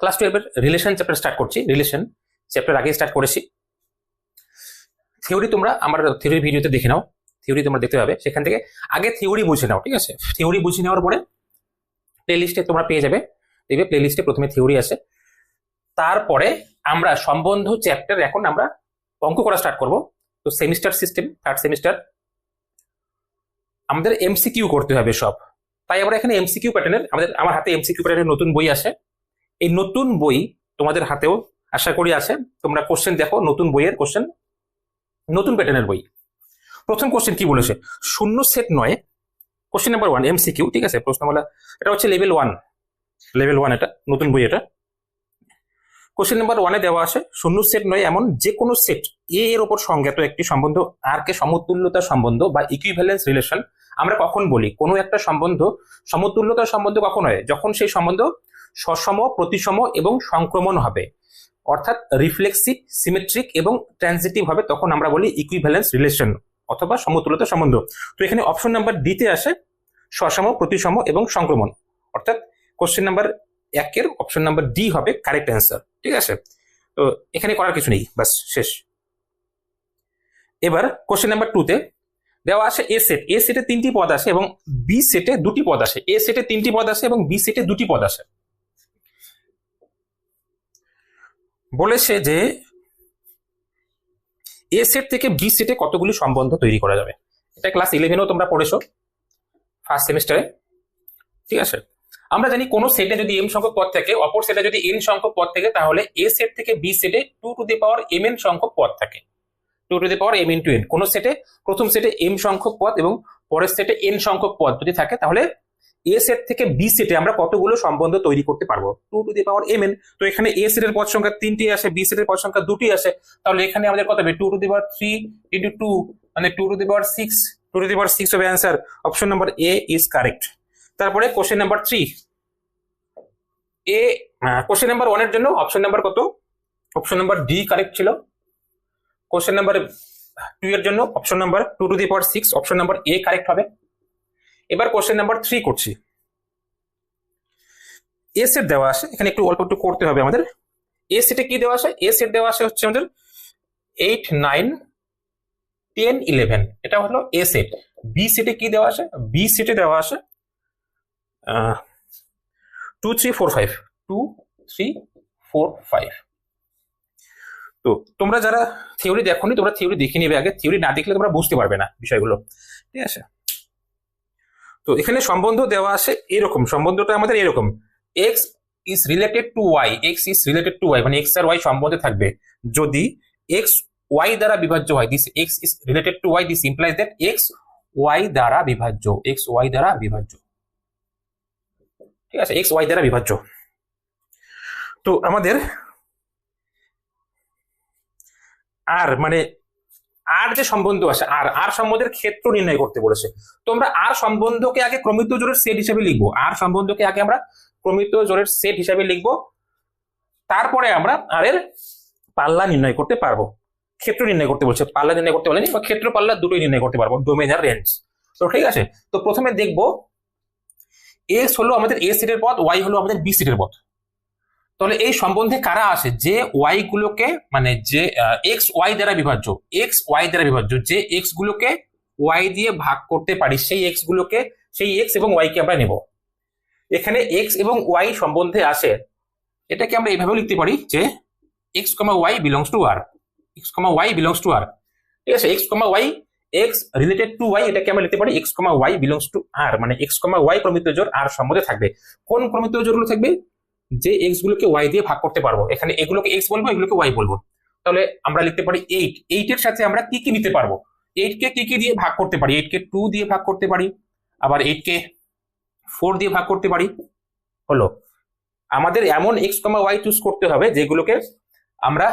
Class টুয়েলভের relation chapter start করছি relation chapter আগে স্টার্ট করেছি। থিওরি তোমরা আমার থিওরি ভিডিওতে দেখে নাও থিওরি তোমরা দেখতে পাবে। সেখান থেকে আগে থিওরি বুঝে নাও, ঠিক আছে? থিওরি বুঝে নেওয়ার পরে প্লেলিস্টে তোমরা পেয়ে যাবে। দেখবে প্লেলিস্টে প্রথমে থিওরি আছে। তারপরে আমরা সম্বন্ধ চ্যাপ্টার এখন আমরা অঙ্ক করা স্টার্ট করব। তো সেমিস্টার সিস্টেম থার্ড সেমিস্টার আমাদের এমসিকিউ করতে হবে সব। তাই আমরা এখানে এমসিকিউ প্যাটার্নের আমাদের, আমার হাতে এমসিকিউ প্যাটার্নের নতুন বই আছে। এই নতুন বই তোমাদের হাতেও আশা করি আছে। তোমরা কোশ্চেন দেখো, নতুন বইয়ের কোশ্চেন নতুন প্যাটার্নের বই। প্রথম কোশ্চেন কি বলেছে? শূন্য সেট নয় কোশ্চেন নাম্বার ওয়ান এমসিকিউ ঠিক আছে? প্রশ্নমালা এটা হচ্ছে লেভেল ওয়ান লেভেল ওয়ান এটা, নতুন বই এটা। কোশ্চেন নাম্বার ওয়ানে দেওয়া আছে, শূন্য সেট নয় এমন যে কোনো সেট এ এর ওপর সংজ্ঞাত একটি সম্বন্ধ আর কে সমতুল্যতা সম্বন্ধ বা ইকুইভ্যালেন্স রিলেশন আমরা কখন বলি? কোনো একটা সম্বন্ধ সমতুল্যতার সম্বন্ধ কখন হয়? যখন সেই সম্বন্ধ সসম, প্রতিসম এবং সংক্রমণ হবে। অর্থাৎ রিফ্লেক্সিভ, সিমেট্রিক এবং ট্রানজিটিভ হবে, তখন আমরা বলি ইকুইভ্যালেন্স রিলেশন অথবা সমতুলতা সম্বন্ধ। তো এখানে অপশন নাম্বার ডিতে আসে সসম, প্রতিসম এবং সংক্রমণ। অর্থাৎ কোশ্চেন নাম্বার একের অপশন নাম্বার ডি হবে কারেক্ট অ্যান্সার ঠিক আছে? তো এখানে করার কিছু নেই বাস শেষ। এবার কোশ্চেন নাম্বার টুতে দেওয়া আছে এ সেট এ সেটে তিনটি পদ আসে এবং বি সেটে দুটি পদ আসে। এ সেটে তিনটি পদ আসে এবং বি সেটে দুটি পদ আসে। বলেছে যে এ সেট থেকে বি সেটে কতগুলি সম্বন্ধ তৈরি করা যাবে? এটা ক্লাস ইলেভেনেও তোমরা পড়েছো ফার্স্ট সেমিস্টারে ঠিক আছে? আমরা জানি কোন সেটে যদি এম সংখ্যক পদ থাকে, অপর সেটে যদি এন সংখ্যক পদ থাকে, তাহলে এ সেট থেকে বি সেটে two to the power M N সংখ্যক পদ থাকে। Two to the power M into N কোন সেটে প্রথম সেটে এম সংখ্যক পদ এবং পরের সেটে এন সংখ্যক পদ যদি থাকে, তাহলে এ সেট থেকে বি সেটে আমরা কতগুলো সম্বন্ধ তৈরি করতে পারব? Two to the power M N তো এখানে এ সেটের পদ সংখ্যা তিনটি আসে বি সেটের পদ সংখ্যা দুটি আসে। তাহলে এখানে আমাদের কত হবে? Two to the power three into two মানে two to the power six two to the power six হবে answer option number A is correct তারপরে question number three A question number ওয়ানের জন্য অপশন নাম্বার কত? Option number D correct ছিল। Question number two এর জন্য option number two to the power six option number A correct হবে। এবার question number three করছি। এ সেট দেওয়া আছে, এখানে একটু অল্প একটু করতে হবে আমাদের। এ সেটে কি দেওয়া আছে? এ সেট দেওয়া আছে হচ্ছে আমাদের এইট নাইন টেন ইলেভেন এটা হলো এ সেট বি সেটে কি দেওয়া আছে? বি সেটে দেওয়া আছে two three four five two three four five তো তোমরা যারা থিওরি দেখোনি, তোমরা থিওরি দেখে নিবে আগে। থিওরি না দেখলে তোমরা বুঝতে পারবে না বিষয়গুলো। ঠিক আছে? তো এখানে সম্বন্ধ দেওয়া আছে এরকম, সম্বন্ধটা আমাদের এরকম। X is related to Y X is related to Y মানে এক্স আর ওয়াই সম্বন্ধে থাকবে। যদি এক্স ওয়াই দ্বারা বিভাজ্য হয় this X is related to Y this implies that X Y দ্বারা বিভাজ্য এক্স ওয়াই দ্বারা বিভাজ্য। ঠিক আছে এক্স ওয়াই দ্বারা বিভাজ্য। তো আমাদের আর মানে আর যে সম্বন্ধ আছে, আর আর সম্বন্ধের ক্ষেত্র নির্ণয় করতে বলেছে। তোমরা আর সম্বন্ধকে আগে ক্রমিত জোরের সেট হিসেবে লিখব। আর সম্বন্ধকে আগে আমরা ক্রমিত জোরের সেট হিসাবে লিখব। তারপরে আমরা আর এর পাল্লা নির্ণয় করতে পারব। ক্ষেত্র নির্ণয় করতে বলছে। পাল্লা নির্ণয় করতে বলেনি, বা ক্ষেত্র পাল্লা দুটোই নির্ণয় করতে পারব। ডোমেন আর রেঞ্জ তো ঠিক আছে? তো প্রথমে দেখব এক্স হলো আমাদের এ সিটের পথ ওয়াই হলো আমাদের বি সিটের পথ। তাহলে এই সম্বন্ধে কারা আসে যে ওয়াই গুলোকে মানে যে এক্স ওয়াই দ্বারা বিভাজ্য এক্স ওয়াই দ্বারা বিভাজ্য, যে এক্স গুলোকে ওয়াই দিয়ে ভাগ করতে পারি, সেই এক্স গুলোকে, সেই এক্স এবং ওয়াই কে আমরা নেব। এখানে এক্স এবং ওয়াই সম্বন্ধে আসে এটাকে আমরা এইভাবেও লিখতে পারি যে X comma Y belongs to R X comma Y belongs to R ঠিক আছে? X comma Y X related to Y এটাকে আমরা লিখতে পারি X comma Y belongs to R মানে এক্স কমা ওয়াই প্রমিত জোর আর সম্বন্ধে থাকবে। কোন প্রমিত জোরগুলো থাকবে? যে এক্স গুলোকে ওয়াই দিয়ে ভাগ করতে পারব, এখানে এগুলোকে এক্স বলব, এগুলোকে ওয়াই বলব। তাহলে আমরা লিখতে পারি এইট এইটের সাথে আমরা কি কি নিতে পারব? এইট কে কি কি দিয়ে ভাগ করতে পারি? এইট কে টু দিয়ে ভাগ করতে পারি। আবার এইট কে ফোর দিয়ে ভাগ করতে পারি। হলো, আমাদের এমন এক্স কমা ওয়াই চুজ করতে হবে যেগুলোকে আমরা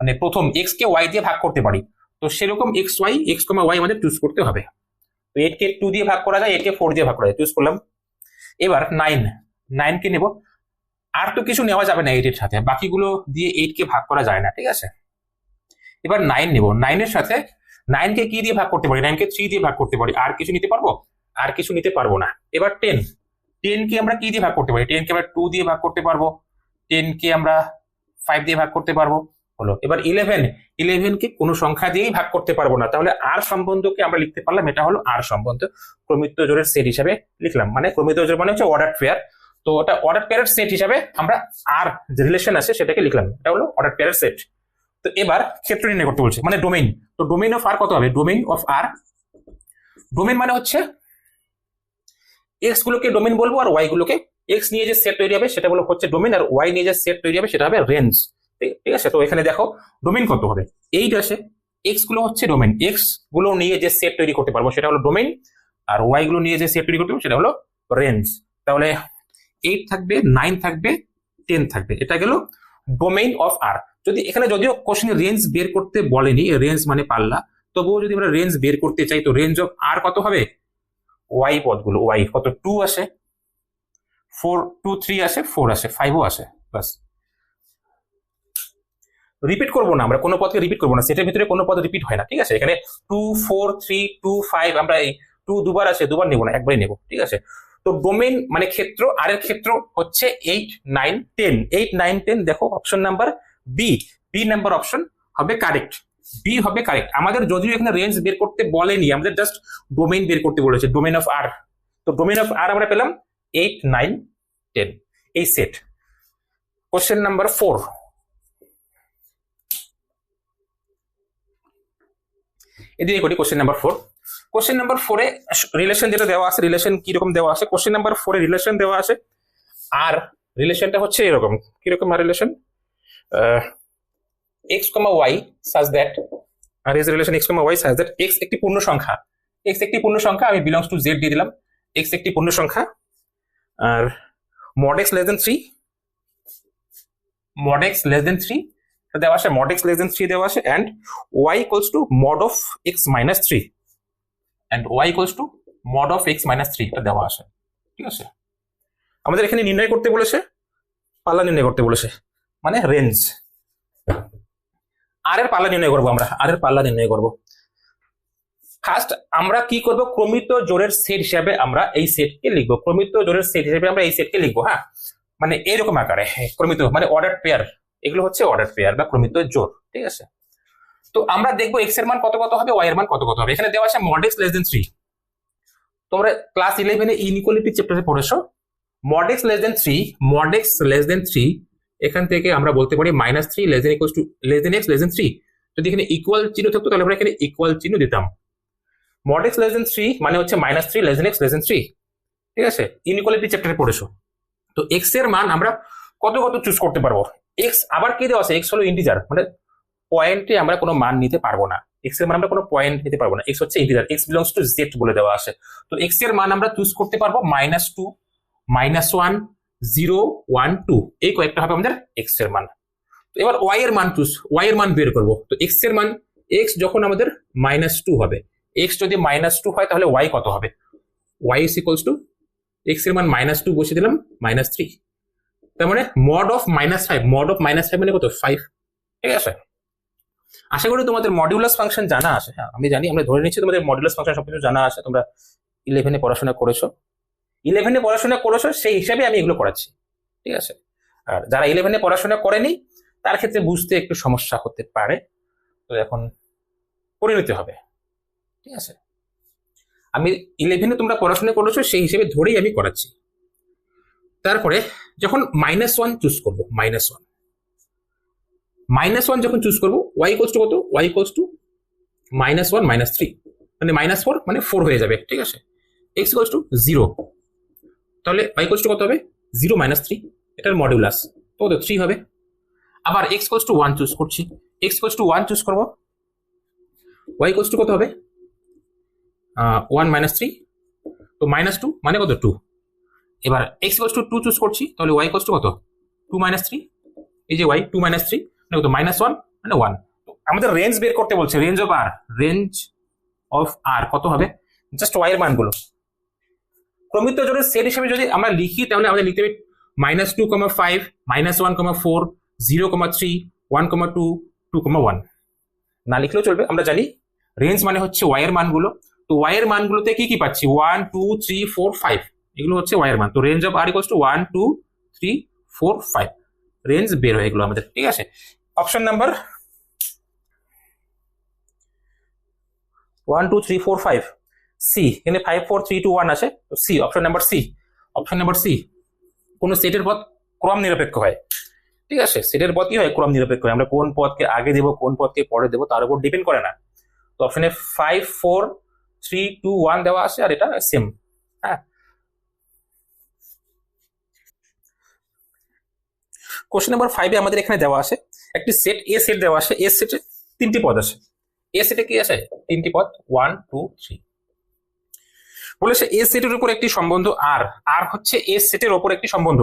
মানে প্রথম এক্স কে ওয়াই দিয়ে ভাগ করতে পারি। তো সেরকম X Y X comma Y আমাদের চুজ করতে হবে। তো এইট কে টু দিয়ে ভাগ করা যায় এইট কে ফোর দিয়ে ভাগ করা যায়। চুজ করলাম। এবার নাইন নাইন কে নেব। আর তো কিছু নেওয়া যাবে না এইট এর সাথে। বাকিগুলো দিয়ে এইট কে ভাগ করা যায় না, ঠিক আছে? এবার নাইন নেব। নাইনের সাথে নাইন কে দিয়ে ভাগ করতে পারি? নাইন কে থ্রি দিয়ে ভাগ করতে পারি। আর কিছু নিতে পারব? আর কিছু নিতে পারব না। এবার টেন টেন কে আমরা কি দিয়ে ভাগ করতে পারি? টেন কে আমরা টু দিয়ে ভাগ করতে পারব। টেন কে আমরা ফাইভ দিয়ে ভাগ করতে পারব। হলো। এবার ইলেভেন ইলেভেন কে কোনো সংখ্যা দিয়েই ভাগ করতে পারব না। তাহলে আর সম্বন্ধকে আমরা লিখতে পারলাম। এটা হলো আর সম্বন্ধ। ক্রমিত জোরের সেট হিসাবে লিখলাম। মানে ক্রমিত জোর মানে হচ্ছে অর্ডার পেয়ার তো ওটা অর্ডার পেয়ারের সেট হিসাবে আমরা আর যে রিলেশন আছে সেটাকে লিখলাম। এটা হলো অর্ডার পেয়ারের সেট তো এবার ক্ষেত্র নির্ণয় করতে বলছে মানে ডোমেইন তো ডোমেইন অফ আর কত হবে? ডোমেইন অফ আর ডোমেইন মানে হচ্ছে এক্স গুলোকে ডোমেইন বলব আর ওয়াই গুলোকে। এক্স নিয়ে যে সেট তৈরি হবে সেটা বলো হচ্ছে ডোমেইন আর ওয়াই নিয়ে যে সেট তৈরি হবে সেটা হবে রেঞ্জ ঠিক আছে? তো এখানে দেখো ডোমেইন কত হবে? এইট আছে এক্সগুলো হচ্ছে ডোমেইন এক্সগুলো নিয়ে যে সেট তৈরি করতে পারব সেটা হলো ডোমেইন আর ওয়াই গুলো নিয়ে যে সেট তৈরি করতে পারব সেটা হলো রেঞ্জ তাহলে এইট থাকবে নাইন থাকবে টেন থাকবে। এটা গেল ডোমেইন অফ আর যদি এখানে যদিও কোশ্চেন রেঞ্জ বের করতে বলেনি রেঞ্জ মানে পাল্লা, তবুও যদি আমরা রেঞ্জ বের করতে চাই, তো রেঞ্জ অফ আর কত হবে? ওয়াই পদগুলো ওয়াই কত? টু আসে। ফোর টু থ্রি আসে ফোর আসে ফাইভও আসে বাস রিপিট করব না, আমরা কোনো পদকে রিপিট করব না সেটার ভিতরে কোনো পদ রিপিট হয় না, ঠিক আছে? এখানে two four three two five আমরা এই টু দুবার আছে দুবার নেব না, একবারই নেব, ঠিক আছে? তো ডোমেন মানে ক্ষেত্র আর এর ক্ষেত্র হচ্ছে eight nine ten eight nine ten দেখো option number B B number option হবে কারেক্ট বি হবে কারেক্ট আমাদের যদিও এখানে রেঞ্জ বের করতে বলেনি, আমাদের জাস্ট ডোমেইন বের করতে বলেছে ডোমেইন অফ আর তো ডোমেইন অফ আর আমরা পেলাম এইট নাইন টেন এই সেট কোশ্চেন নাম্বার ফোর এদিকে করি question number four question number ফোরে রিলেশন যেটা দেওয়া আছে রিলেশন কীরকম দেওয়া আছে? কোশ্চেন নাম্বার ফোরে রিলেশন দেওয়া আছে। আর রিলেশনটা হচ্ছে এরকম। কীরকম R relation X comma Y such that R is relation X comma Y such that X একটি পূর্ণ সংখ্যা। এক্স একটি পূর্ণ সংখ্যা, আমি বিলংস টু জেড দিয়ে দিলাম। এক্স একটি পূর্ণ সংখ্যা। আর mod X less than three mod X less than three দেওয়া আছে mod X less than three দেওয়া আছে and Y equals to mod of X minus three and Y equals to mod of X minus three এটা দেওয়া আছে। ঠিক আছে? আমাদের এখানে নির্ণয় করতে বলেছে, পাল্লা নির্ণয় করতে বলেছে মানে রেঞ্জ আর এর পাল্লা নির্ণয় করব আমরা আর এর পাল্লা নির্ণয় করব। ফার্স্ট আমরা কি করব? ক্রমিত জোরের সেট হিসাবে আমরা এই সেটকে লিখব। ক্রমিত জোরের সেট হিসাবে আমরা এই সেটকে লিখব হ্যাঁ? মানে এরকম আকারে, ক্রমিত মানে অর্ডার পেয়ার এগুলো হচ্ছে অর্ডার পেয়ার বা ক্রমিত জোর, ঠিক আছে? তো আমরা দেখব এক্সের মান কত কত হবে ওয়াই এর মান কত কত হবে। এখানে দেওয়া আছে mod X less than three তোমরা ক্লাস ইলেভেনে ইনইকুয়ালিটি চ্যাপ্টারে পড়েছো। Mod X less than three mod X less than three এখান থেকে আমরা বলতে পারি minus three less than equal to less than X less than three যদি এখানে ইকুয়াল চিহ্ন থাকতো, তাহলে আমরা এখানে ইকুয়াল চিহ্ন দিতাম। মডেক্স লেস দেন থ্রি মানে হচ্ছে minus three less than X less than three ঠিক আছে? ইনইকুয়ালিটি চ্যাপ্টারে পড়েছো। তো এক্সের মান আমরা কত কত চুজ করতে পারব? এক্স আবার কি দেওয়া আছে? এক্স হলো ইন্টিজার মানে পয়েন্টে আমরা কোনো মান নিতে পারব না। এক্সের মান আমরা কোনো পয়েন্ট নিতে পারব না। এক্স হচ্ছে integer X belongs to Z বলে দেওয়া আছে। তো এক্সের মান আমরা চুজ করতে পারব minus two minus one zero one two এই কয়েকটা হবে আমাদের এক্সের মান। তো এবার ওয়াই এর মান চুজ ওয়াই এর মান বের করব। তো এক্সের মান এক্স যখন আমাদের মাইনাস টু হবে এক্স যদি মাইনাস টু হয় তাহলে ওয়াই কত হবে? ওয়াই ইস ইকুয়ালস টু এক্সের মান মাইনাস টু বসিয়ে দিলাম মাইনাস থ্রি তার মানে mod of minus five mod of minus five মানে কত? ফাইভ ঠিক আছে? আশা করি তোমাদের মডিউলাস ফাংশন জানা আছে হ্যাঁ আমি জানি, আমরা ধরে নিচ্ছি তোমাদের মডিউলাস ফাংশন সবকিছু জানা আছে, তোমরা ইলেভেনে পড়াশোনা করেছ। ইলেভেনে পড়াশোনা করেছ, সেই হিসাবে আমি এগুলো করাচ্ছি, ঠিক আছে? আর যারা ইলেভেনে পড়াশোনা করেনি, তার ক্ষেত্রে বুঝতে একটু সমস্যা হতে পারে। তো এখন করে নিতে হবে, ঠিক আছে? আমি ইলেভেনে তোমরা পড়াশোনা করেছ, সেই হিসেবে ধরেই আমি করাচ্ছি। তারপরে যখন মাইনাস ওয়ান চুজ করব মাইনাস ওয়ান মাইনাস ওয়ান যখন চুজ করব ওয়াই টু কত? Y goes to minus one minus three মানে মাইনাস ফোর মানে ফোর হয়ে যাবে, ঠিক আছে? এক্স কোস টু জিরো তাহলে ওয়াই কোস টু কত হবে? জিরো মাইনাস থ্রি এটার মডিউলাস তো কত থ্রি হবে। আবার X goes to one choose করছি। X goes to one choose করব। ওয়াই কোস টু কত হবে? ওয়ান মাইনাস থ্রি তো মাইনাস টু মানে কত? টু এবার X goes to two choose করছি। তাহলে ওয়াই কোস টু কত? টু মাইনাস থ্রি এই যে ওয়াই টু মাইনাস থ্রি কত মাইনাস ওয়ান মানে ওয়ান আমাদের রেঞ্জ বের করতে বলছে range of R range of R কত হবে? জাস্ট ওয়াই এর মানগুলো। প্রমিত জোরের সেট হিসেবে যদি আমরা লিখি, তাহলে আমাদের লিখতে হবে minus two comma five minus one comma four zero comma three one comma two two comma one না লিখলেও চলবে, আমরা জানি রেঞ্জ মানে হচ্ছে ওয়াই এর মানগুলো। তো ওয়াই এর মানগুলোতে কি কি পাচ্ছি? One two three four five এগুলো হচ্ছে ওয়াই এর মান। তো range of R equals to one two three four five range বের হয়ে গেলো আমাদের, ঠিক আছে? Option number one two three four five C এখানে five four three two one আছে। তো C option number C option number C কোন সেটের পথ ক্রম নিরপেক্ষ হয়। ঠিক আছে? সেটের পথ কি হয়, ক্রম নিরপেক্ষ হয়। আমরা কোন পথকে আগে দেবো, কোন পথকে পরে দেবো, তার উপর ডিপেন্ড করে না। তো অপশনে five four three two one দেওয়া আছে আর এটা সেম হ্যাঁ? কোশ্চেন নাম্বার ফাইভে আমাদের এখানে দেওয়া আছে। একটি সেট এ সেট দেওয়া আছে। এ সেটে তিনটি পদ আছে। এ সেটে কি আছে? তিনটি পদ। ওয়ান টু থ্রি বলেছে এ সেটের উপর একটি সম্বন্ধ আর আর হচ্ছে এ সেটের উপর একটি সম্বন্ধ।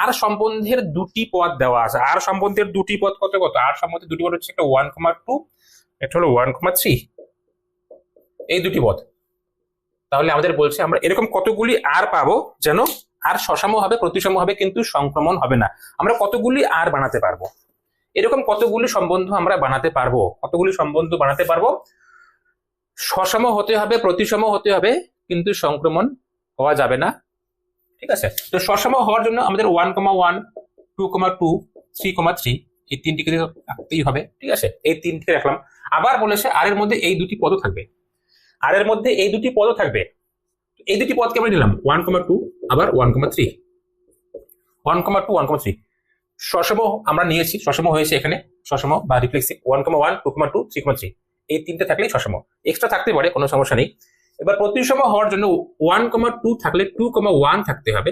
আর সম্বন্ধের দুটি পদ দেওয়া আছে। আর সম্বন্ধের দুটি পদ কত কত? আর সম্বন্ধের দুটি পদ হচ্ছে একটা ওয়ান কমা টু একটা হলো ওয়ান কমা থ্রি এই দুটি পদ। তাহলে আমাদের বলছে আমরা এরকম কতগুলি আর পাবো যেন আর সসাম হবে, প্রতিসম হবে, কিন্তু সংক্রমণ হবে না। আমরা কতগুলি আর বানাতে পারব? এরকম কতগুলি সম্বন্ধ আমরা বানাতে পারব? কতগুলি সম্বন্ধ বানাতে পারব? সসম হতে হবে, প্রতিসম হতে হবে, কিন্তু সংক্রমণ হওয়া যাবে না। ঠিক আছে? তো সসম হওয়ার জন্য আমাদের one comma one two comma two three comma three এই তিনটিকে রাখতেই হবে। ঠিক আছে? এই তিনটিকে রাখলাম। আবার বলেছে আর এর মধ্যে এই দুটি পদও থাকবে। আর এর মধ্যে এই দুটি পদও থাকবে। এই দুটি পদকে আমরা নিলাম। ওয়ান কমা টু আবার one comma three one comma two one comma three সসম আমরা নিয়েছি সসম হয়েছে এখানে সসম বা reflexive one comma one two comma two three comma three এই তিনটে থাকলেই সসম এক্সট্রা থাকতে পারে, কোনো সমস্যা নেই। এবার প্রতিসম হওয়ার জন্য ওয়ান কমা টু থাকলে টু কমা ওয়ান থাকতে হবে।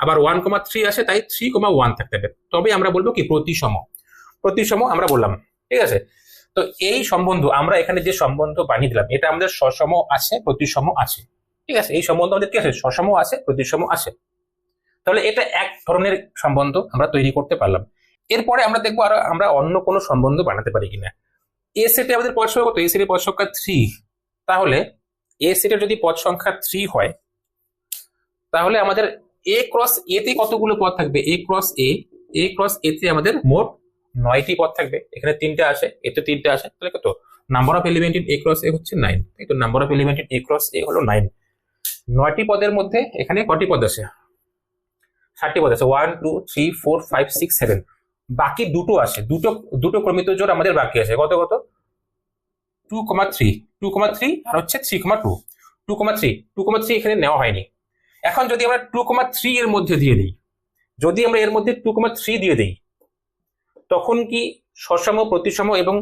আবার ওয়ান কমা থ্রি আসে, তাই থ্রি কমা ওয়ান থাকতে হবে। তবে আমরা বলব কি প্রতিসম প্রতিসম আমরা বললাম, ঠিক আছে? তো এই সম্বন্ধ, আমরা এখানে যে সম্বন্ধ বানিয়ে দিলাম, এটা আমাদের সসম আছে প্রতিসম আছে। ঠিক আছে? এই সম্বন্ধ আমাদের কি আছে? সসম আছে প্রতিসম আছে। তাহলে এটা এক ধরনের সম্বন্ধ আমরা তৈরি করতে পারলাম। এরপরে আমরা দেখব আর আমরা অন্য কোনো সম্বন্ধ বানাতে পারি কিনা। এ সেটে আমাদের পদ সংখ্যা কত? এ সেটে পদ সংখ্যা থ্রি তাহলে এ সেটের যদি পদ সংখ্যা থ্রি হয়, তাহলে আমাদের এ ক্রস এ তে কতগুলো পদ থাকবে? এ ক্রস এ এ ক্রস এ তে আমাদের মোট নয়টি পদ থাকবে। এখানে তিনটে আসে এতে তিনটে আসে, তাহলে কত? Number of element in A cross A হচ্ছে নাইন তাই তো? Number of element in A cross A হলো নাইন নয়টি পদের মধ্যে এখানে কটি পদ আছে ষাটটি পদ আছে one two three four five six seven বাকি দুটো আছে। দুটো দুটো ক্রমিত জোর আমাদের বাকি আছে। কত কত? Two comma three two comma three আর হচ্ছে three comma two two comma three two comma three এখানে নেওয়া হয়নি। এখন যদি আমরা টু কমা থ্রি এর মধ্যে দিয়ে দিই, যদি আমরা এর মধ্যে টু কমা থ্রি দিয়ে দিই, তখন কি সসম, প্রতিসম এবং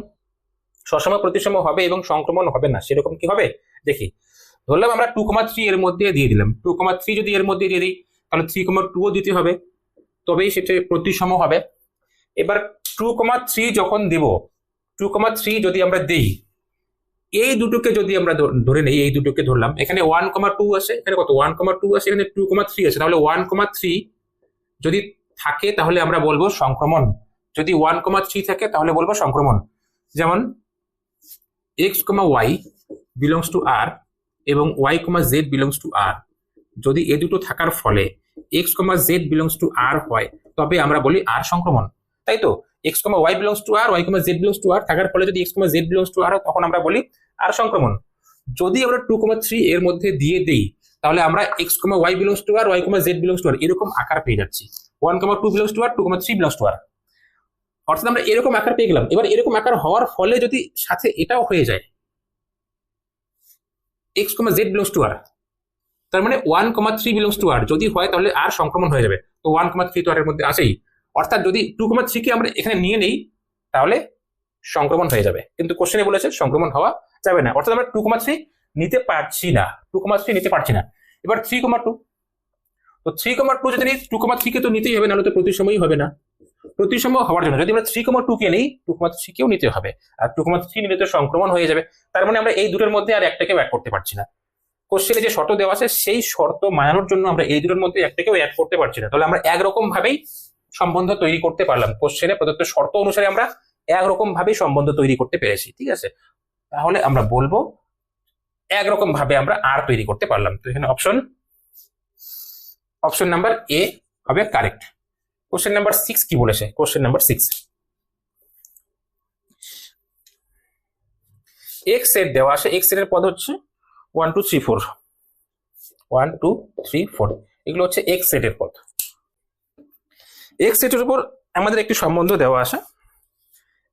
সসম, প্রতিসম হবে এবং সংক্রমণ হবে না? সেরকম কি হবে? দেখি। ধরলাম আমরা টু কমা থ্রি এর মধ্যে দিয়ে দিলাম। টু কমা থ্রি যদি এর মধ্যে দিয়ে দিই তাহলে থ্রি কমা টুও দিতে হবে। তবেই সেটা প্রতিসম হবে। এবার টু কমা থ্রি যখন দেব টু কমা থ্রি যদি আমরা দেই, এই দুটোকে যদি আমরা ধরে নেই, এই দুটোকে ধরলাম, এখানে ওয়ান কমা টু আছে এখানে কত? ওয়ান কমা টু আছে এখানে টু কমা থ্রি আছে তাহলে ওয়ান কমা থ্রি যদি থাকে, তাহলে আমরা বলব সংক্রমণ। যদি ওয়ান কমা থ্রি থাকে, তাহলে বলব সংক্রমণ। যেমন x comma y belongs to R এবং y comma z belongs to R যদি এ দুটো থাকার ফলে x comma z belongs to R হয়, তবে আমরা বলি আর সংক্রমণ, তাই তো? X comma y belongs to R y comma z belongs to R থাকার ফলে যদি x comma z belongs to R হয়, তখন আমরা বলি আর সংক্রমণ। যদি আমরা টু কমা থ্রি এর মধ্যে দিয়ে দেই, তাহলে আমরা x comma y belongs to R y comma z belongs to R এরকম আকার পেয়ে যাচ্ছি। One comma two belongs to R two comma three belongs to R অর্থাৎ আমরা এরকম আকার পেয়ে গেলাম। এবার এরকম আকার হওয়ার ফলে যদি সাথে এটাও হয়ে যায় x comma z belongs to R তার মানে one comma three belongs to R যদি হয় তাহলে আর সংক্রমণ হয়ে যাবে। তো ওয়ান কমা থ্রি তো আর এর মধ্যে আসেই অর্থাৎ যদি টু কমা থ্রিকে আমরা এখানে নিয়ে নেই, তাহলে সংক্রমণ হয়ে যাবে। কিন্তু কোশ্চেনে বলেছে সংক্রমণ হওয়া যাবে না। অর্থাৎ আমরা টু কমা থ্রি নিতে পারছি না। টু কমা থ্রি নিতে পারছি না। এবার থ্রি কমা টু তো থ্রি কমা টু যদি নিই টু কমা থ্রিকে তো নিতেই হবে, নাহলে তো প্রতিসময়ই হবে না। প্রতিসম হওয়ার জন্য। যদি আমরা থ্রি কমা টু কে নিই টু কমা থ্রি কেও নিতে হবে। আর টু কমা থ্রি নিলে তো সংক্রমণ হয়ে যাবে। তার মানে আমরা এই দুটোর মধ্যে আর একটাকে ব্যাক করতে পারছি না। কোশ্চেনে যে শর্ত দেওয়া আছে, সেই শর্ত মানানোর জন্য আমরা এই দুটোর মধ্যে একটাকেও অ্যাড করতে পারছি না। তাহলে আমরা একরকম ভাবেই সম্বন্ধ তৈরি করতে পারলাম কোশ্চেনে। প্রদত্ত শর্ত অনুসারে আমরা একরকম ভাবেই সম্বন্ধ তৈরি করতে পেরেছি, ঠিক আছে? তাহলে আমরা বলব একরকম ভাবে আমরা আর তৈরি করতে পারলাম। তো এখানে অপশন অপশন নাম্বার এ হবে কারেক্ট কোশ্চেন নাম্বার সিক্স কি বলেছে? কোশ্চেন নাম্বার সিক্স এক্সের দেওয়া আছে এক্সের পদ হচ্ছে one two three four one two three four এগুলো হচ্ছে এক্স সেটের পদ এক্স সেটের উপর আমাদের একটি সম্বন্ধ দেওয়া আছে।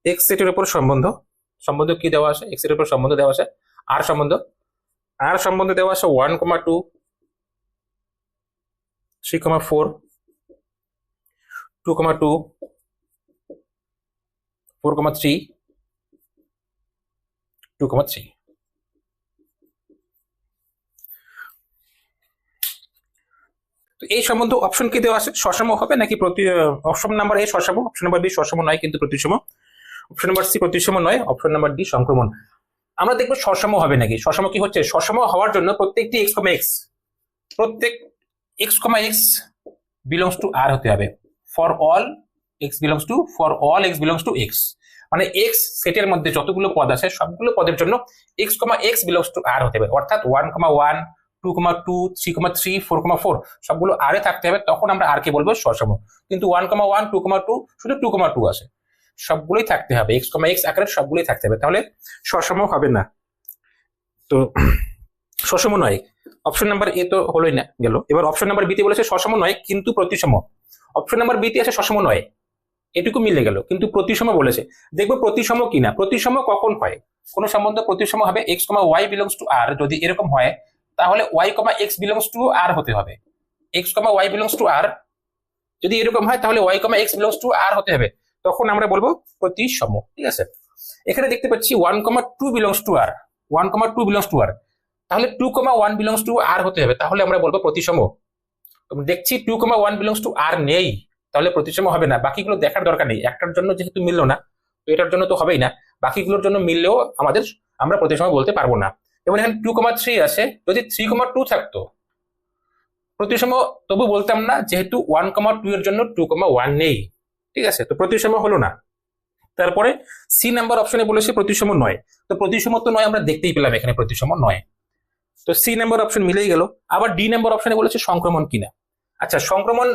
এক্স সেটের উপর সম্বন্ধ। সম্বন্ধ কি দেওয়া আছে? এক্সের উপর সম্বন্ধ দেওয়া আছে। আর সম্বন্ধ। আর সম্বন্ধ দেওয়া আছে one comma two three comma four two comma two four comma three two comma three তো এই সম্বন্ধ অপশন কি দেওয়া আছে? সসম হবে নাকি প্রতি অপশন নাম্বার এ সসম? অপশন নাম্বার বি সসম নয়, কিন্তু প্রতিসম। অপশন নাম্বার সি প্রতিসম নয় অপশন নাম্বার ডি সংক্রমণ। আমরা দেখব সসম হবে নাকি। সসম কি হচ্ছে? সসম হওয়ার জন্য প্রত্যেকটি এক্স কমা এক্স প্রত্যেক x comma x belongs to R হতে হবে। For all x belongs to for all x belongs to X মানে এক্স সেটের মধ্যে যতগুলো পদ আছে, সবগুলো পদের জন্য x comma x belongs to R হতে হবে। অর্থাৎ one comma one two comma two three comma three four comma four সবগুলো আরে থাকতে হবে, তখন আমরা আর কে বলব সসম। কিন্তু one comma one two comma two শুধু টু কমা টু আছে। সবগুলোই থাকতে হবে এক্স কমা এক্স আকারের সবগুলোই থাকতে হবে, তাহলে সসম হবে না। তো সসম নয় অপশন নাম্বার এ তো হলোই না, গেল। এবার অপশন নাম্বার বিতে বলেছে সসম নয়, কিন্তু প্রতিসম। অপশন নাম্বার বিতে আছে সসম নয়, এটুকু মিলে গেল, কিন্তু প্রতিসম বলেছে। দেখব প্রতিসম কিনা, প্রতিসম কখন হয়? কোন সম্বন্ধ প্রতিসম হবে x comma y belongs to R যদি এরকম হয় তাহলে y comma x belongs to R হতে হবে। X comma y belongs to R যদি এরকম হয় তাহলে y comma x belongs to R হতে হবে। তখন আমরা বলব প্রতিসম, ঠিক আছে? এখানে দেখতে পাচ্ছি one comma two belongs to R one comma two belongs to R তাহলে two comma one belongs to R হতে হবে, তাহলে আমরা বলব প্রতিসম। দেখছি two comma one belongs to R নেই, তাহলে প্রতিসম হবে না। বাকিগুলো দেখার দরকার নেই, একটার জন্য যেহেতু মিললো না, তো এটার জন্য তো হবেই না। বাকিগুলোর জন্য মিললেও আমাদের, আমরা প্রতিসম বলতে পারব না। যেমন এখানে টু কমা থ্রি আছে। যদি থ্রি কমা টু থাকতো, প্রতিসম তবু বলতাম না, যেহেতু ওয়ান কমা টু এর জন্য টু কমা ওয়ান নেই। ঠিক আছে? তো প্রতিসম হলো না। তারপরে সি নাম্বার অপশনে বলেছে প্রতিসম নয়। তো প্রতিসম তো নয়, আমরা দেখতেই পেলাম এখানে প্রতিসম নয়। তো সি নাম্বার অপশন মিলেই গেল। আবার ডি নাম্বার অপশনে বলেছে সংক্রমণ কিনা। আচ্ছা সংক্রমণ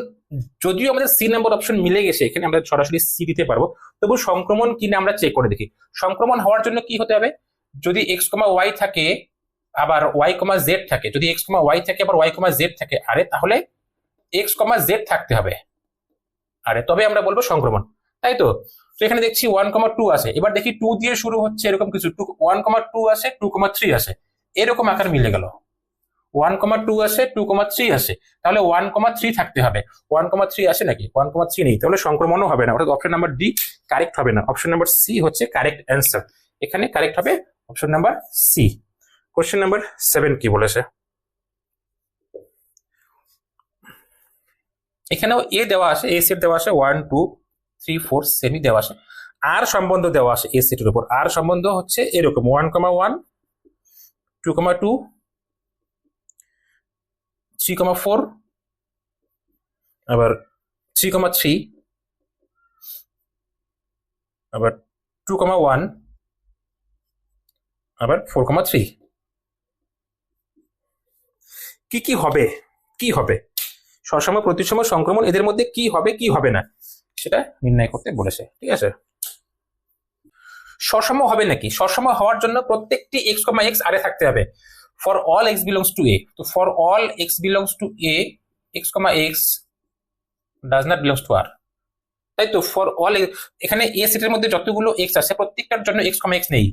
যদিও আমাদের সি নাম্বার অপশন মিলে গেছে, এখানে আমরা সরাসরি সি দিতে পারব। তবু সংক্রমণ কিনা আমরা চেক করে দেখি। সংক্রমণ হওয়ার জন্য কি হতে হবে? যদি এক্স কমা ওয়াই থাকে, আবার ওয়াই কমা জেড থাকে, যদি এক্স কমা ওয়াই থাকে, আবার ওয়াই কমা জেড থাকে, আরে তাহলে এক্স কমা জেড থাকতে হবে। আরে তবে আমরা বলব সংক্রমণ, তাই তো? এখানে দেখছি ওয়ান কমা টু আছে, এবার দেখি টু দিয়ে শুরু হচ্ছে এরকম কিছু টু ওয়ান কমা টু আছে টু কমা থ্রি আছে এরকম আকার মিলে গেল। ওয়ান কমা টু আছে টু কমা থ্রি আছে তাহলে ওয়ান কমা থ্রি থাকতে হবে। ওয়ান কমা থ্রি আছে নাকি? ওয়ান কমা থ্রি নেই, তাহলে সংক্রমণও হবে না, অর্থাৎ অপশন নাম্বার ডি কারেক্ট হবে না অপশন নাম্বার সি হচ্ছে কারেক্ট অ্যান্সার এখানে কারেক্ট হবে option number C question number seven কি বলেছে? এখানেও এ দেওয়া আছে এ সেট দেওয়া আছে ওয়ান টু থ্রি ফোর সেমি দেওয়া আছে। আর সম্বন্ধ দেওয়া আছে এ সেটের উপর। আর সম্বন্ধ হচ্ছে এরকম one comma one two comma two three comma four আবার থ্রি কমা থ্রি আবার টু কমা ওয়ান আবার ফোর কমা থ্রি কি কি হবে? কি হবে? সসম প্রতিসম, সংক্রমণ এদের মধ্যে কি হবে কি হবে না, সেটা নির্ণয় করতে বলেছে, ঠিক আছে? সসম হবে নাকি? সসম হওয়ার জন্য প্রত্যেকটি এক্স কমা এক্স আরে থাকতে হবে। For all x belongs to A তো for all x belongs to A x comma x does not belongs to R তাই তো ফর অল এখানে এ সেটের মধ্যে যতগুলো এক্স আছে, প্রত্যেকটার জন্য এক্স কমা এক্স নেই।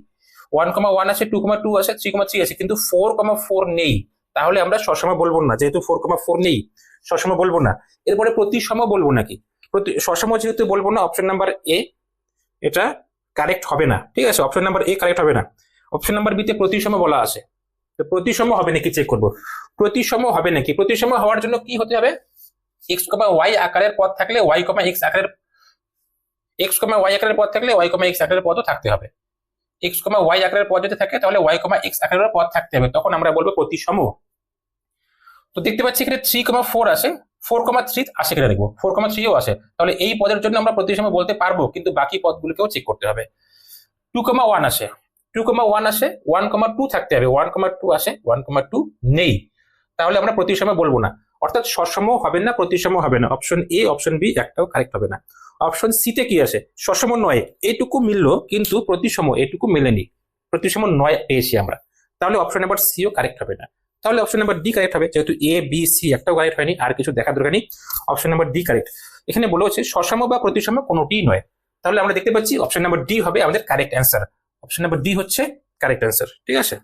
ওয়ান কমা ওয়ান আছে টু কমা টু আছে থ্রি কমা থ্রি আছে, কিন্তু ফোর কমা ফোর নেই। তাহলে আমরা সসময় বলব না, যেহেতু ফোর কমা ফোর নেই সসময় বলব না। এরপরে প্রতিসম বলব নাকি? প্রতি, সসম যেহেতু বলব না অপশন নাম্বার এ এটা কারেক্ট হবে না। ঠিক আছে অপশন নাম্বার এ কারেক্ট হবে না। অপশন নাম্বার বিতে প্রতিসম বলা আছে। তো প্রতিসম হবে নাকি চেক করব? প্রতিসম হবে নাকি? প্রতিসম হওয়ার জন্য কি হতে হবে? এক্স কমা ওয়াই আকারের পদ থাকলে ওয়াই কমা এক্স আকারের এক্স কমা ওয়াই আকারের পদ থাকলে ওয়াই কমা এক্স আকারের পদও থাকতে হবে। এক্স কমা ওয়াই আকারের পদ যদি থাকে, তাহলে ওয়াই কমা এক্স আকারের পদ থাকতে হবে। তখন আমরা বলব প্রতিসম। তো দেখতে পাচ্ছি এখানে থ্রি কমা ফোর আছে ফোর কমা থ্রি আসে কিনা দেখব। ফোর কমা থ্রিও আসে। তাহলে এই পদের জন্য আমরা প্রতিসম বলতে পারব, কিন্তু বাকি পদগুলোকেও চেক করতে হবে। টু কমা ওয়ান আসে। টু কমা ওয়ান আসে। ওয়ান কমা টু থাকতে হবে। ওয়ান কমা টু আসে। ওয়ান কমা টু নেই। তাহলে আমরা প্রতিসম বলব না। অর্থাৎ সসম হবে না, প্রতিসম হবে না। অপশন এ অপশন বি একটাও কারেক্ট হবে না। অপশন সিতে কি আছে সসম নয়, এটুকু মিললো, কিন্তু প্রতিসম এটুকু মেলেনি। প্রতিসম নয় পেয়েছি আমরা। তাহলে অপশন নাম্বার সিও কারেক্ট হবে না। তাহলে অপশন নাম্বার ডি কারেক্ট হবে, যেহেতু এ বি সি একটাও কারেক্ট হয়নি, আর কিছু দেখা দরকার নেই। অপশন নাম্বার ডি কারেক্ট এখানে বলা হচ্ছে সসম বা প্রতিসম কোনোটিই নয়। তাহলে আমরা দেখতে পাচ্ছি অপশন নাম্বার ডি হবে আমাদের correct answer option number D হচ্ছে কারেক্ট অ্যান্সার ঠিক আছে?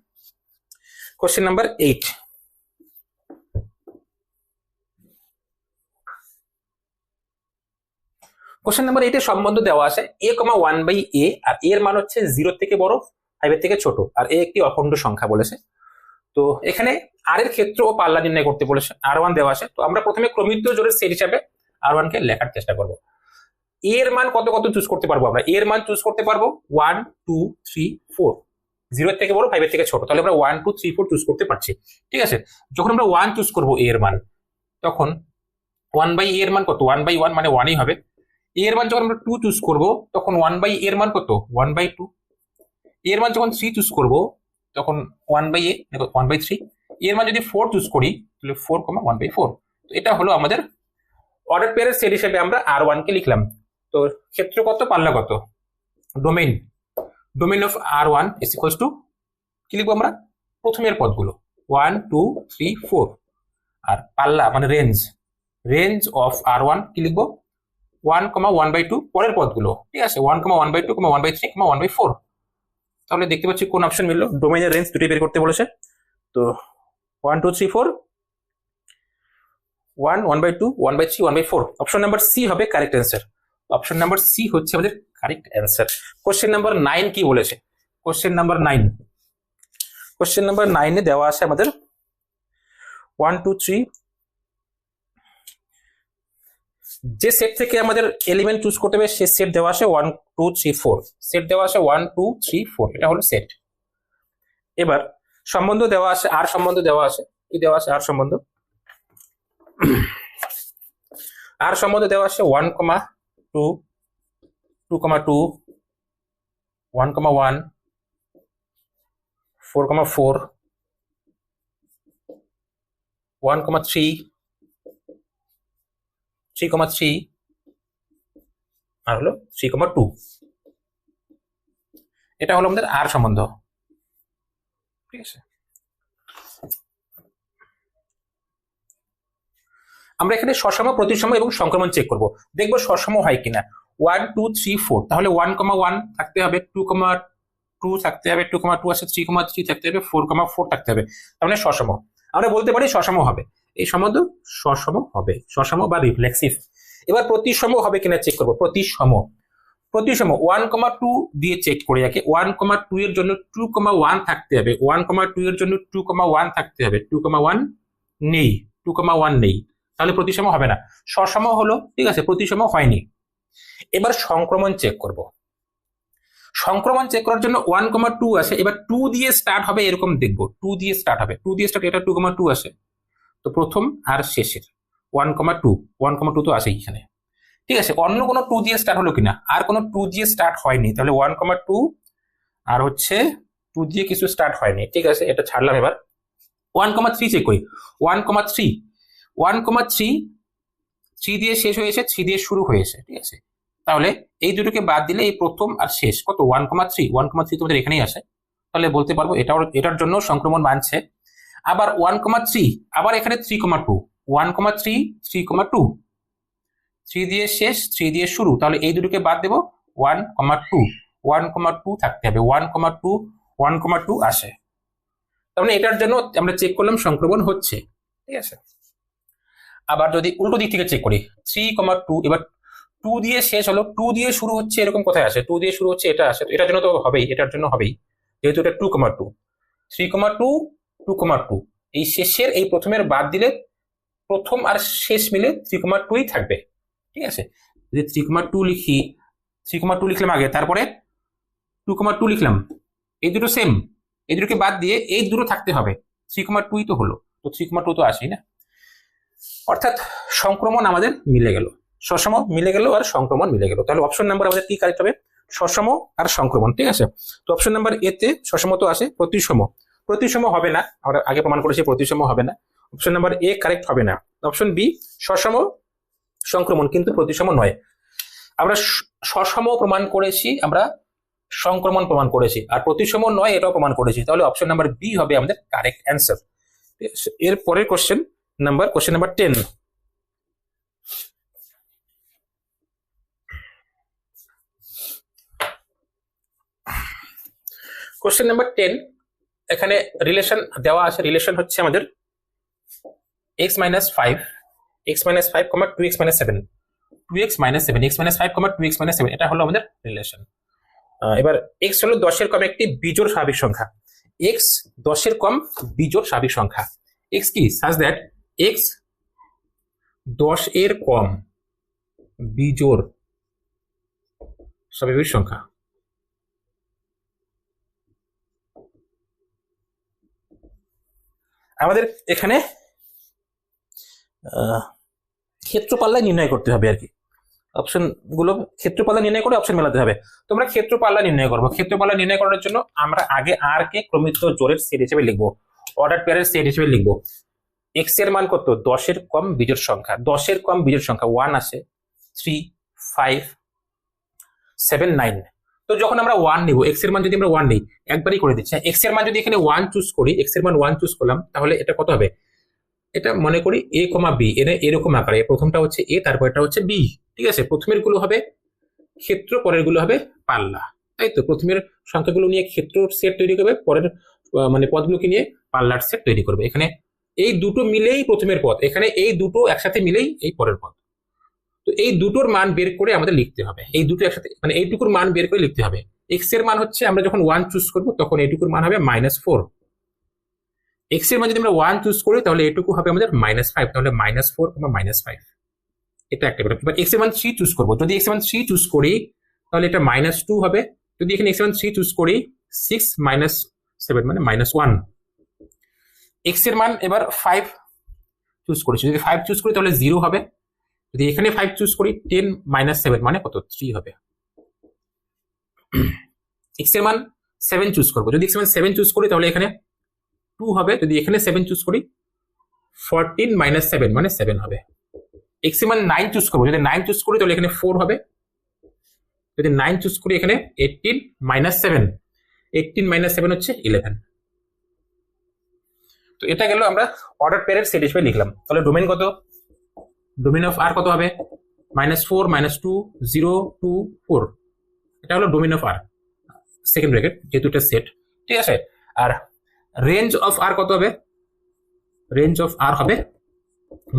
Question number eight question number এইটে সম্বন্ধ দেওয়া আছে এ কমা ওয়ান বাই এ আর এর মান হচ্ছে জিরো থেকে বড় ফাইভের থেকে ছোট, আর এ একটি অখণ্ড সংখ্যা বলেছে। তো এখানে আর এর ক্ষেত্র ও পাল্লা নির্ণয় করতে বলেছে আর ওয়ান দেওয়া আছে। তো আমরা প্রথমে ক্রমিত জোরের সেট হিসাবে আর ওয়ান কে লেখার চেষ্টা করব। এর মান কত কত চুজ করতে পারব আমরা? এর মান চুজ করতে পারব ওয়ান টু থ্রি ফোর জিরোর থেকে বড় ফাইভের থেকে ছোট। তাহলে আমরা one two three four choose করতে পারছি। ঠিক আছে? যখন আমরা ওয়ান চুজ করব এর মান, তখন ওয়ান বাই এর মান কত? ওয়ান বাই ওয়ান মানে ওয়ানই হবে। এর মান যখন আমরা টু চুজ করব, তখন ওয়ান বাই এর মান কত? ওয়ান বাই টু এর মান যখন থ্রি চুজ করব, তখন one by a one by three এর মান যদি ফোর চুজ করি, তাহলে four comma one by four তো এটা হলো আমাদের অর্ডার পেয়ারের সেট হিসেবে আমরা আর ওয়ানকে লিখলাম। তো ক্ষেত্র কত, পাল্লা কত? Domain domain of R one is equals to কি লিখব আমরা? প্রথমের পদগুলো। ওয়ান টু থ্রি ফোর আর পাল্লা মানে range range of R one কি লিখব? One comma one by two পরের পদগুলো, ঠিক আছে? One comma one by two comma one by three comma one by four তাহলে দেখতে পাচ্ছি কোন অপশন মিললো? ডোমেইনের রেঞ্জ দুটি বের করতে বলেছে। তো one two three four one one by two one by three one by four option number C হবে correct answer option number C হচ্ছে আমাদের correct answer question number nine কি বলেছে? Question number nine question number নাইনে দেওয়া আছে আমাদের one two three যে সেট থেকে আমাদের এলিমেন্ট চুজ করতে হবে, সে সেট দেওয়া আছে one two three four set দেওয়া আছে ওয়ান টু থ্রি ফোর এটা হলো সেট এবার সম্বন্ধ দেওয়া আছে, আর সম্বন্ধ দেওয়া আছে। কি দেওয়া আছে? আর সম্বন্ধ। আর সম্বন্ধ দেওয়া আছে one comma two two comma two one comma one four comma four one comma three three comma three R হলো থ্রি কমা টু এটা হলো আমাদের আর সম্বন্ধ। ঠিক আছে? আমরা এখানে সসম, প্রতিসম এবং সংক্রমণ চেক করব। দেখব সসম হয় কিনা। ওয়ান টু থ্রি ফোর তাহলে ওয়ান কমা ওয়ান থাকতে হবে টু কমা টু থাকতে হবে টু কমা টু আছে থ্রি কমা থ্রি থাকতে হবে ফোর কমা ফোর থাকতে হবে। তার মানে সসম। আমরা বলতে পারি সসম হবে। এই সম্বন্ধ সসম হবে, সসম বা রিফ্লেক্সিভ এবার প্রতিসম হবে কিনা চেক করব, প্রতিসম। প্রতিসম ওয়ান কমা টু দিয়ে চেক করে রাখে ওয়ান কমা টু এর জন্য টু কমা ওয়ান থাকতে হবে ওয়ান কমা টু এর জন্য টু কমা ওয়ান থাকতে হবে টু কমা ওয়ান নেই টু কমা ওয়ান নেই, তাহলে প্রতিসম হবে না। সসম হলো, ঠিক আছে, প্রতিসম হয়নি। এবার সংক্রমণ চেক করব। সংক্রমণ চেক করার জন্য ওয়ান কমা টু আছে, এবার টু দিয়ে স্টার্ট হবে এরকম দেখব টু দিয়ে স্টার্ট হবে টু দিয়ে স্টার্ট এটা টু কমা টু আসে। তো প্রথম আর শেষের। One comma two one comma two তো আসেই এখানে। ঠিক আছে, অন্য কোনো টু দিয়ে স্টার্ট হলো কিনা? আর কোনো টু দিয়ে স্টার্ট হয়নি, তাহলে ওয়ান কমা টু আর হচ্ছে টু দিয়ে কিছু স্টার্ট হয়নি। ঠিক আছে, এটা ছাড়লাম এবার। ওয়ান কমা থ্রি চেক করি। One comma three one comma three three দিয়ে শেষ হয়েছে থ্রি দিয়ে শুরু হয়েছে, ঠিক আছে? তাহলে এই দুটোকে বাদ দিলে এই প্রথম আর শেষ। কত? One comma three one comma three তোমাদের এখানেই আসে তাহলে বলতে পারব এটাও, এটার জন্য সংক্রমণ মানছে। আবার ওয়ান কমা থ্রি আবার এখানে three comma two one comma three three comma two three দিয়ে শেষ থ্রি দিয়ে শুরু, তাহলে এই দুটোকে বাদ দেবো one comma two one comma two থাকতে হবে one comma two one comma two আসে। তার মানে এটার জন্য আমরা চেক করলাম সংক্রমণ হচ্ছে, ঠিক আছে? আবার যদি উল্টো দিক থেকে চেক করি থ্রি কমা টু এবার টু দিয়ে শেষ হলো টু দিয়ে শুরু হচ্ছে এরকম কোথায় আসে? টু দিয়ে শুরু হচ্ছে, এটা আসে এটার জন্য তো হবেই, এটার জন্য হবেই, যেহেতু এটা two comma two three comma two two comma two এই শেষের, এই প্রথমের বাদ দিলে প্রথম আর শেষ মিলে থ্রি কমা টুই থাকবে। ঠিক আছে? যদি থ্রি কমা টু লিখি থ্রি কমা টু লিখলাম আগে, তারপরে টু কমা টু লিখলাম। এই দুটো সেম এই দুটোকে বাদ দিয়ে এই দুটো থাকতে হবে। থ্রি কমা টুই তো হলো। তো থ্রি কমা টু তো আসেই না। অর্থাৎ সংক্রমণ আমাদের মিলে গেল। সসম মিলে গেল আর সংক্রমণ মিলে গেল। তাহলে অপশন নাম্বার আমাদের কি কারেক্ট হবে? সসম আর সংক্রমণ। ঠিক আছে? তো অপশন নাম্বার এতে সসম তো আসে, প্রতিসম। প্রতিসম হবে না। আমরা আগে প্রমাণ করেছি প্রতিসম হবে না। অপশন নাম্বার এ কারেক্ট হবে না। অপশন বি সসম সংক্রমণ কিন্তু প্রতিসম নয়। আমরা সসম প্রমাণ করেছি, আমরা সংক্রমণ প্রমাণ করেছি। আর প্রতিসম নয়, এটাও প্রমাণ করেছি। তাহলে অপশন নাম্বার বি হবে আমাদের কারেক্ট অ্যান্সার এর পরের question number question number ten question number ten এখানে রিলেশন দেওয়া আছে রিলেশন হচ্ছে আমাদের x minus five x minus five comma two x minus seven two x minus seven x minus five comma two x minus seven এটা হলো আমাদের relation এবার x হলো দশের কম একটি বিজোড় স্বাভাবিক সংখ্যা। এক্স দশের কম বিজোড় স্বাভাবিক সংখ্যা। এক্স কি? সাজ দ্যাট এক্স দশ এর কম বিজোড় স্বাভাবিক সংখ্যা। আমাদের এখানে আহ, ক্ষেত্রপাল্লা নির্ণয় করতে হবে আর কি। অপশনগুলো ক্ষেত্রপাল্লা নির্ণয় করে অপশন মেলাতে হবে। তোমরা ক্ষেত্রপাল্লা নির্ণয় করব। ক্ষেত্রপাল্লা নির্ণয় করার জন্য আমরা আগে আর কে ক্রমিত জোরের সেট হিসেবে লিখব। অর্ডার পেয়ারের সেট হিসেবে লিখব। এক্সের মান কত? দশের কম বিজোড় সংখ্যা। দশের কম বিজোড় সংখ্যা। ওয়ান আসে। থ্রি ফাইভ সেভেন নাইন তো যখন আমরা ওয়ান নিব এক্সের মান যদি আমরা ওয়ান নিই, একবারই করে দিচ্ছি। এক্সের মান যদি এখানে ওয়ান চুজ করি এক্সের মান ওয়ান চুজ করলাম, তাহলে এটা কত হবে? এটা মনে করি এ কমা বি এর, এরকম আকারে। প্রথমটা হচ্ছে এ তারপর এটা হচ্ছে বি ঠিক আছে? প্রথমেরগুলো হবে ক্ষেত্র পরেরগুলো হবে পাল্লা, তাই তো? প্রথমের সংখ্যাগুলো নিয়ে ক্ষেত্র সেট তৈরি করবে, পরের মানে পদগুলোকে নিয়ে পাল্লার সেট তৈরি করবে। এখানে এই দুটো মিলেই প্রথমের পদ, এখানে এই দুটো একসাথে মিলেই এই পরের পদ। তো এই দুটোর মান বের করে আমাদের লিখতে হবে। এই দুটো একসাথে মানে এইটুকুর মান বের করে লিখতে হবে। এক্সের মান হচ্ছে আমরা যখন ওয়ান চুজ করব, তখন এইটুকুর মান হবে মাইনাস ফোর এক্সের মান যদি আমরা ওয়ান চুজ করি, তাহলে এটুকু হবে আমাদের মাইনাস ফাইভ তাহলে মাইনাস ফোর কিংবা মাইনাস ফাইভ এটা একটা ব্যাপার। এবার এক্সের মান থ্রি চুজ করব। যদি এক্সের মান থ্রি চুজ করি, তাহলে এটা মাইনাস টু হবে। যদি এখানে এক্সের মান থ্রি চুজ করি সিক্স মাইনাস সেভেন মানে মাইনাস ওয়ান এক্সের মান এবার ফাইভ চুজ করেছি। যদি ফাইভ চুজ করি, তাহলে জিরো হবে। যদি এখানে ফাইভ চুজ করি টেন মাইনাস সেভেন মানে কত? থ্রি হবে। এক্সের মান সেভেন চুজ করব। যদি এক্স মান সেভেন চুজ করি, তাহলে এখানে টু হবে। যদি এখানে সেভেন চুজ করি ফোরটিন মাইনাস সেভেন মানে সেভেন হবে। এক্সের মান নাইন চুজ করব। যদি নাইন চুজ করি, তাহলে এখানে ফোর হবে। যদি নাইন চুজ করি, এখানে eighteen minus seven eighteen minus seven হচ্ছে ইলেভেন তো এটা গেল আমরা অর্ডার পেয়ারের সেট হিসেবে লিখলাম। তাহলে ডোমেন কত? ডোমেন অফ আর কত হবে? Minus four minus two zero two four এটা হলো domain of R second bracket যেহেতু এটা সেট ঠিক আছে? আর রেঞ্জ অফ আর কত হবে? রেঞ্জ অফ আর হবে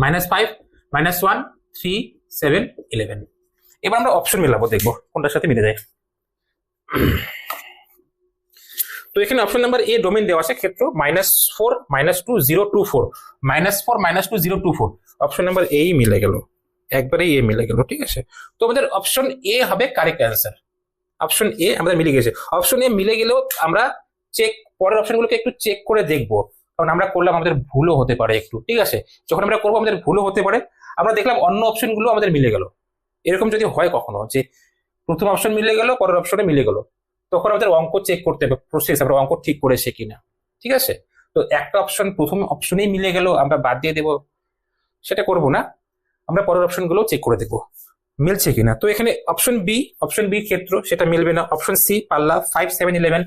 minus five minus one three seven eleven এবার আমরা অপশন মিলাবো, দেখব কোনটার সাথে মিলে যায়। তো এখানে অপশন নাম্বার এ ডোমেন দেওয়া আছে, ক্ষেত্র minus four minus two zero two four minus four minus two zero two four option number এই মিলে গেল। একবারেই এ মিলে গেল, ঠিক আছে? তো আমাদের অপশন এ হবে কারেক্ট অ্যান্সার অপশন এ আমাদের মিলে গেছে অপশন এ মিলে গেলেও আমরা চেক পরের অপশনগুলোকে একটু চেক করে দেখব। কারণ আমরা করলাম আমাদের ভুলও হতে পারে একটু, ঠিক আছে? যখন আমরা করব আমাদের ভুলও হতে পারে। আমরা দেখলাম অন্য অপশনগুলো আমাদের মিলে গেল। এরকম যদি হয় কখনো যে প্রথম অপশন মিলে গেল, পরের অপশনে মিলে গেল। তখন আমাদের অঙ্ক চেক করতে হবে প্রসেস আমরা অঙ্ক ঠিক করেছে কিনা, ঠিক আছে? তো একটা অপশন প্রথম অপশনেই মিলে গেল, আমরা বাদ দিয়ে দেবো। সেটা করব না। আমরা পরের অপশনগুলো চেক করে দেখব। মিলছে কিনা? তো এখানে অপশন বি অপশন বি ক্ষেত্র সেটা মিলবে না। অপশন সি পাল্লা five seven eleven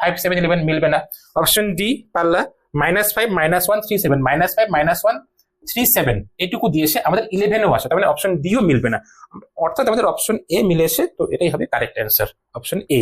five seven eleven মিলবে না। অপশন ডি পাল্লা minus five minus one three seven minus five minus one three seven এটুকু দিয়েছে আমাদের ইলেভেনও আসে। তার মানে অপশন ডিও মিলবে না। অর্থাৎ আমাদের অপশন এ মিলেছে তো এটাই হবে কারেক্ট অ্যান্সার অপশন এ